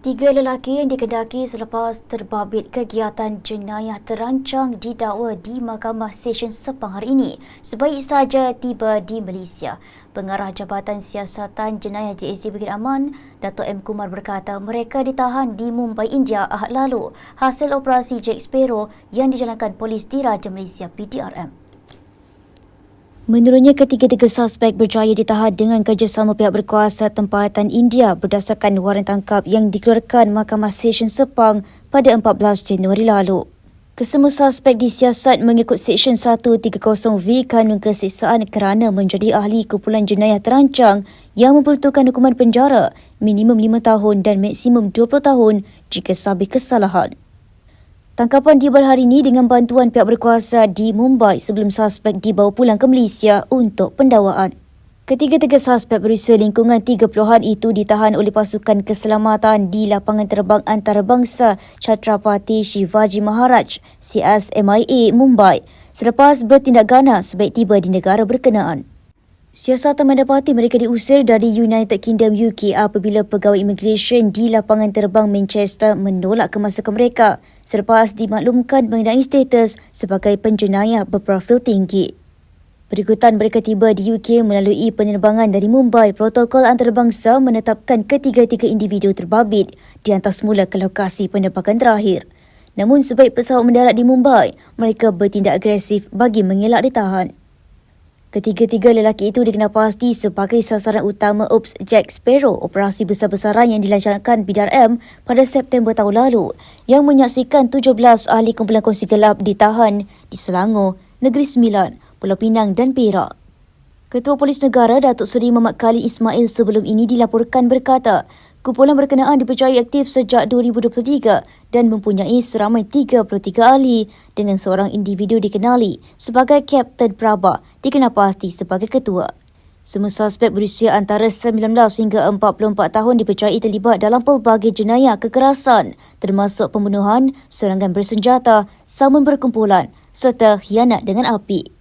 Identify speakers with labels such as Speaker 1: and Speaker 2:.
Speaker 1: Tiga lelaki yang dikendaki selepas terbabit kegiatan jenayah terancang didakwa di Mahkamah Session Sepang hari ini sebaik saja tiba di Malaysia. Pengarah Jabatan Siasatan Jenayah JSJ Bukit Aman, Dato' M. Kumar berkata mereka ditahan di Mumbai, India ahad lalu hasil operasi Jack Sparrow yang dijalankan polis Diraja Malaysia PDRM. Menurutnya, ketiga-tiga suspek berjaya ditahan dengan kerjasama pihak berkuasa tempatan India berdasarkan waran tangkap yang dikeluarkan Mahkamah Session Sepang pada 14 Januari lalu. Kesemua suspek disiasat mengikut Seksyen 130V Kanun Kesiksaan kerana menjadi ahli kumpulan jenayah terancang yang memperuntukkan hukuman penjara minimum 5 tahun dan maksimum 20 tahun jika sabit kesalahan. Tangkapan dibuat hari ini dengan bantuan pihak berkuasa di Mumbai sebelum suspek dibawa pulang ke Malaysia untuk pendawaan. Ketiga-tiga suspek berusia lingkungan 30-an itu ditahan oleh pasukan keselamatan di lapangan terbang antarabangsa Chhatrapati Shivaji Maharaj CSMIA Mumbai selepas bertindak ganas sebaik tiba di negara berkenaan. Siasatan mendapati mereka diusir dari United Kingdom UK apabila pegawai immigration di lapangan terbang Manchester menolak kemasukan mereka selepas dimaklumkan mengenai status sebagai penjenayah berprofil tinggi. Berikutan mereka tiba di UK melalui penerbangan dari Mumbai, protokol antarabangsa menetapkan ketiga-tiga individu terbabit dihantar semula ke lokasi penerbangan terakhir. Namun sebaik pesawat mendarat di Mumbai, mereka bertindak agresif bagi mengelak ditahan. Ketiga-tiga lelaki itu dikenal pasti sebagai sasaran utama Ops Jack Sparrow, operasi besar-besaran yang dilancarkan BDRM pada September tahun lalu yang menyaksikan 17 ahli kumpulan kongsi gelap ditahan di Selangor, Negeri Sembilan, Pulau Pinang dan Perak. Ketua Polis Negara Datuk Seri Muhammad Khalid Ismail sebelum ini dilaporkan berkata, Kumpulan berkenaan dipercayai aktif sejak 2023 dan mempunyai seramai 33 ahli dengan seorang individu dikenali sebagai Kapten Prabha dikenal pasti sebagai ketua. Semua suspek berusia antara 19 hingga 44 tahun dipercayai terlibat dalam pelbagai jenayah kekerasan termasuk pembunuhan, serangan bersenjata, samun berkumpulan serta khianat dengan api.